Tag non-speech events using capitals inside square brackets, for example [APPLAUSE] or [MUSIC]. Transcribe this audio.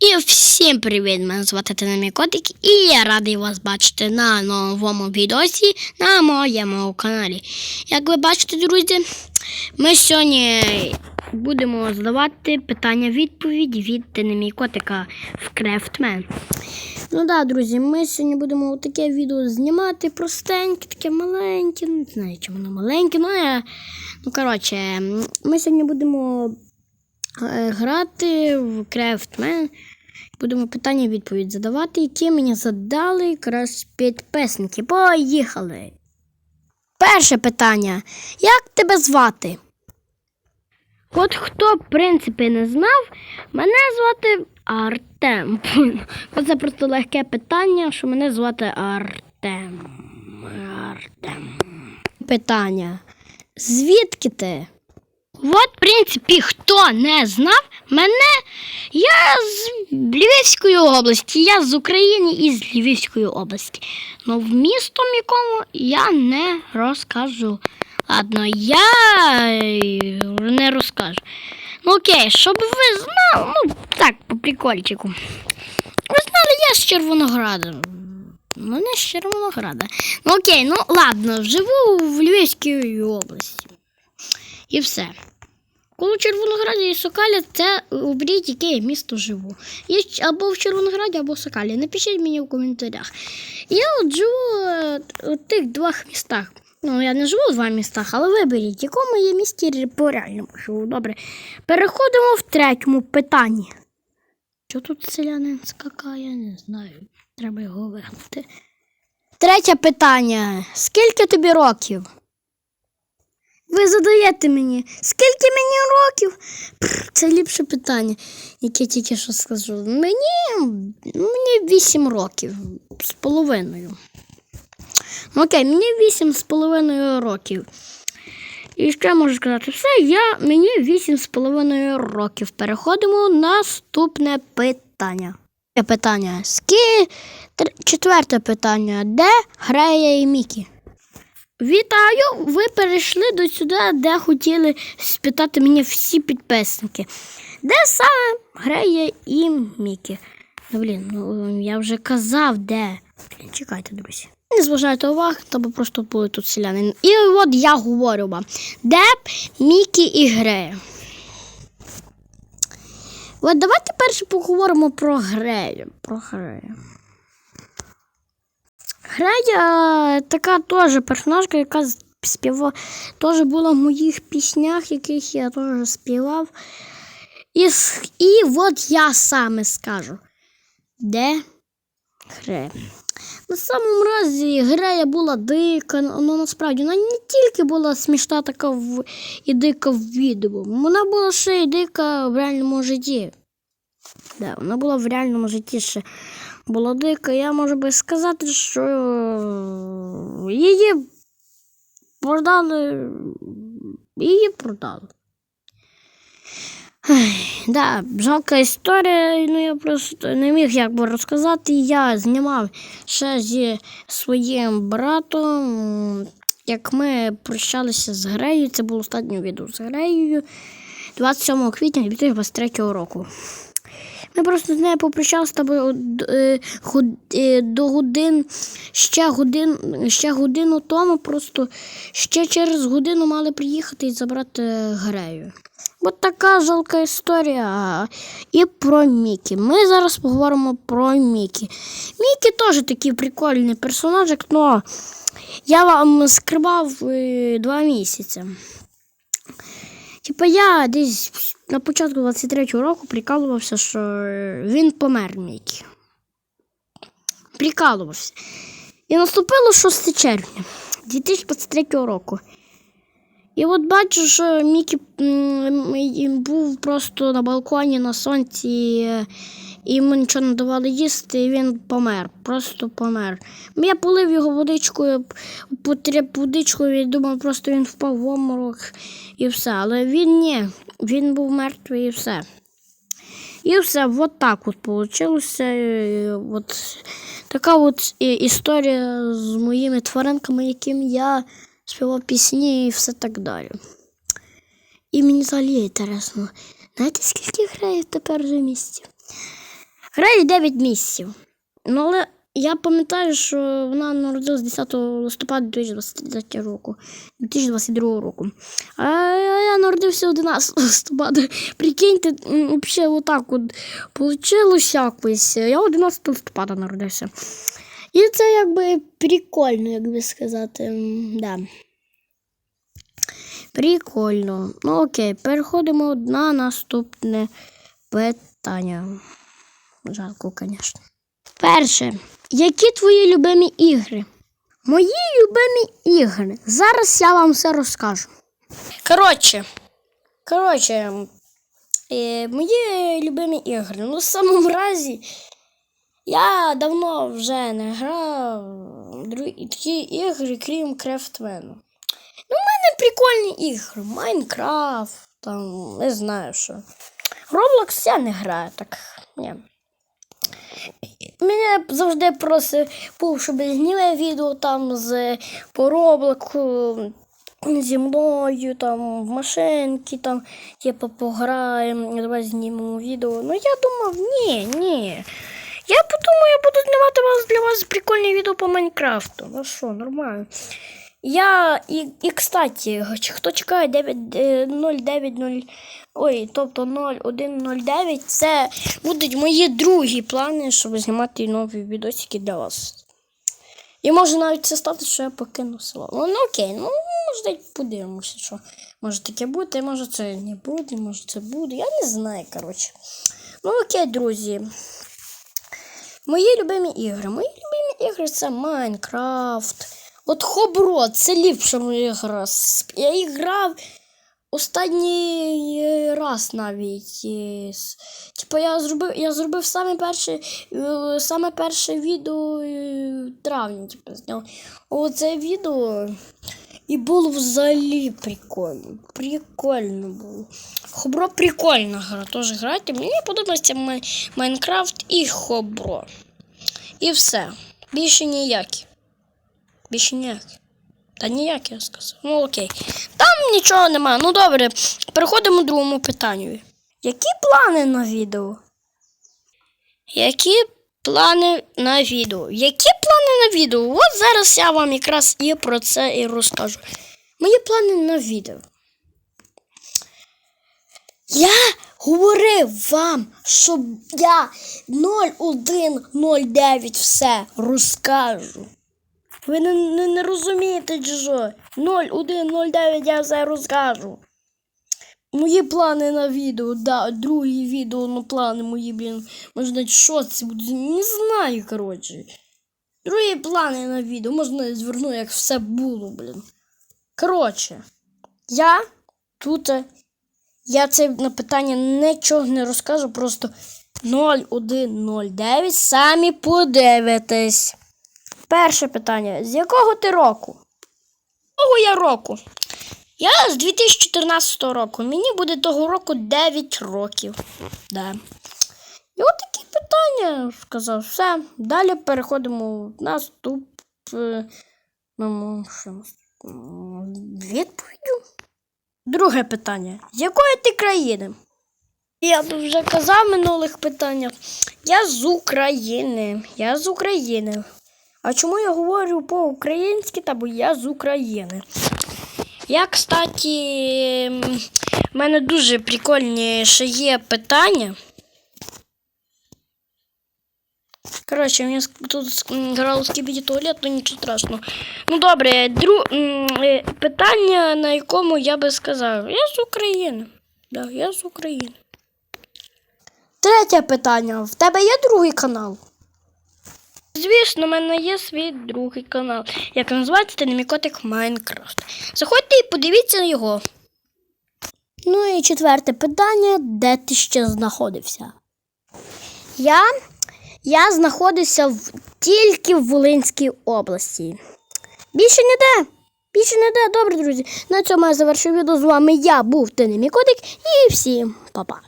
І всім привіт! Мене звати Тинамі Котик, і я радий вас бачити на новому відосі на моєму каналі. Як ви бачите, друзі, ми сьогодні будемо задавати питання-відповідь від Тинамі Котика в Крафтмен. Ну да, друзі, ми сьогодні будемо таке відео знімати простеньке, таке маленьке. Не знаю, чому воно маленьке, ну, я... ну коротше, ми сьогодні будемо е, грати в Крафтмен. Будемо питання відповідь задавати, які мені задали якраз підписники. Поїхали. Перше питання. Як тебе звати? От хто, в принципі, не знав, мене звати Артем. [LAUGHS] Це просто легке питання, що мене звати Артем. Артем. Питання. Звідки ти? От, в принципі, хто не знав, мене я з Львівської області, я з України і з Львівської області. Ну, в містом якому я не розкажу. Ладно, я е, не розкажу. Ну окей, щоб ви знали, ну так, по прикольчику. Ви знали, я з Червонограда. Ну, не з Червонограда. Ну окей, ну ладно, живу в Львівській області. І все. Коло Червонограді і Сокалі це оберіть, яке я місто живу. Я або в Червонограді, або в Сокалі. Напишіть мені в коментарях. Я от живу е, у тих двох містах. Ну, я не живу в двох містах, але виберіть, в якому я місті по реальному живу. Добре. Переходимо в третьому питанні. Що тут селянин скакає, не знаю. Треба його вигнати. Третє питання. Скільки тобі років? Ви задаєте мені, скільки мені років? Це ліпше питання, яке я тільки що скажу. Мені, мені 8 років з половиною. Ну, Окей, мені 8 з половиною років. І що я можу сказати? Все, я, мені 8 з половиною років. Переходимо на наступне питання. Питання. Скі... Четверте питання. Де грає Мікі? Вітаю! Ви перейшли до сюди, де хотіли спитати мені всі підписники. Де саме грає і Мікі? Блін, ну я вже казав, де. Чекайте, друзі. Не зважайте увагу, треба просто були тут селяни. І от я говорю вам, де Мікі і грає. От давайте перше поговоримо про Грею. Про Грею. Грея така теж персонажка, яка співала, теж була в моїх піснях, яких я теж співав. І, і от я саме скажу, де Грея. На самому разі Грея була дика, ну насправді вона не тільки була смішна така в, і дика в відео, вона була ще й дика в реальному житті. Да, вона була в реальному житті ще була дика. Я можу би сказати, що її продали. Її продали. Ай, да, жалка історія, ну я просто не міг як розказати. Я знімав ще зі своїм братом, як ми прощалися з Греєю. Це було останнє відео з Греєю 27 квітня 2023 року. Ми просто з нею попрощалися та бо, е, е, до годин, ще годин, ще годину тому, просто ще через годину мали приїхати і забрати Грею. От така жалка історія. І про Мікі. Ми зараз поговоримо про Мікі. Мікі теж такий прикольний персонажик, але я вам скривав е, два місяці. Типа я десь на початку 23-го року прикалувався, що він помер Мікі. Прикалувався. І наступило 6 червня 2023 року. І от бачу, що Мікі був просто на балконі на сонці, і йому нічого не давали їсти, і він помер. Просто помер. Я полив його водичкою, потріб водичкою, і думав, просто він впав в обморок і все. Але він ні, він був мертвий і все. І все, от так от вийшло. От така от історія з моїми тваринками, яким я співав пісні і все так далі. І мені взагалі інтересно, знаєте, скільки грає тепер вже місяців? Грає 9 місяців. Ну, але я пам'ятаю, що вона народилась 10 листопада 2023 року, 2022 року. А я народився 11 листопада. Прикиньте, взагалі отак от получилось якось. Я 11 листопада народився. І це якби прикольно, як би сказати. Да. Прикольно. Ну окей, переходимо на наступне питання. Жалко, звісно. Перше. Які твої любимі ігри? Мої любимі ігри. Зараз я вам все розкажу. Коротше. Коротше. Е, мої любимі ігри. Ну, в самому разі, я давно вже не грав в такі ігри, крім Крафтмену. Ну, в мене прикольні ігри. Майнкрафт, там, не знаю що. Роблокс я не граю, так. Ні. Мене завжди просив, щоб зняли відео там з по Роблоку зі мною, там, в машинки, там, типу, пограємо, давай знімемо відео. Ну я думав, ні, ні. Я подумаю, я буду знімати для вас прикольні відео по Майнкрафту. Ну що, нормально. Я і, і кстати, хто чекає 9, е, 09, ой, тобто 0109, це будуть мої другі плани, щоб знімати нові відосики для вас. І може навіть це стати, що я покину село. Ну, ну окей, ну може подивимося, що може таке бути, може це не буде, може це буде. Я не знаю, коротше. Ну окей, друзі. Мої любимі ігри. Мої любимі ігри це Майнкрафт. От Хобро, це ліпша моя гра. Я і грав останній е, раз навіть. е, Типу я зробив, я зробив саме перше, е, саме перше відео в травні, типу, зняв. Оце відео. І було взагалі прикольно. Прикольно було. Хобро прикольна гра. Теж грайте. Мені подобається Майнкрафт і Хобро. І все. Більше ніякі. Більше ніякі. Та ніякі, я сказав. Ну окей. Там нічого немає. Ну добре, переходимо до другому питанню. Які плани на відео? Які плани на відео? Які плани на відео? От зараз я вам якраз і про це і розкажу. Мої плани на відео. Я говорив вам, що я 0109 все розкажу. Ви не, не, не розумієте, чи що? 0109 я все розкажу. Мої плани на відео, да, другі відео на плани мої, блін. Можна що це буде? Не знаю, коротше. Другі плани на відео, можна зверну, як все було, блін. Коротше, я тут. е, Я це на питання нічого не розкажу, просто 0109 самі подивитесь. Перше питання. З якого ти року? Якого я року? Я з 2014 року. Мені буде того року 9 років. Да. І от такі питання сказав. Все. Далі переходимо в наступному що у нас? М, відповіддю. Друге питання. З якої ти країни? Я вже казав в минулих питаннях. Я з України. Я з України. А чому я говорю по-українськи, та бо я з України? Я, кстати, в мене дуже прикольні ще є питання. Коротше, мені ск- тут ск- грало скібіді туалет, ну нічого страшного. Ну добре, дру... е, питання, на якому я би сказав. Я з України. Да, я з України. Третє питання. В тебе є другий канал? Звісно, в мене є свій другий канал, як називається Тенемікотик Майнкрафт. Заходьте і подивіться на його. Ну і четверте питання: де ти ще знаходився? Я, я знаходився в, тільки в Волинській області. Більше ніде. Більше ніде. Добре, друзі. На цьому я завершую відео. З вами я був Тенемікотик і всім па-па.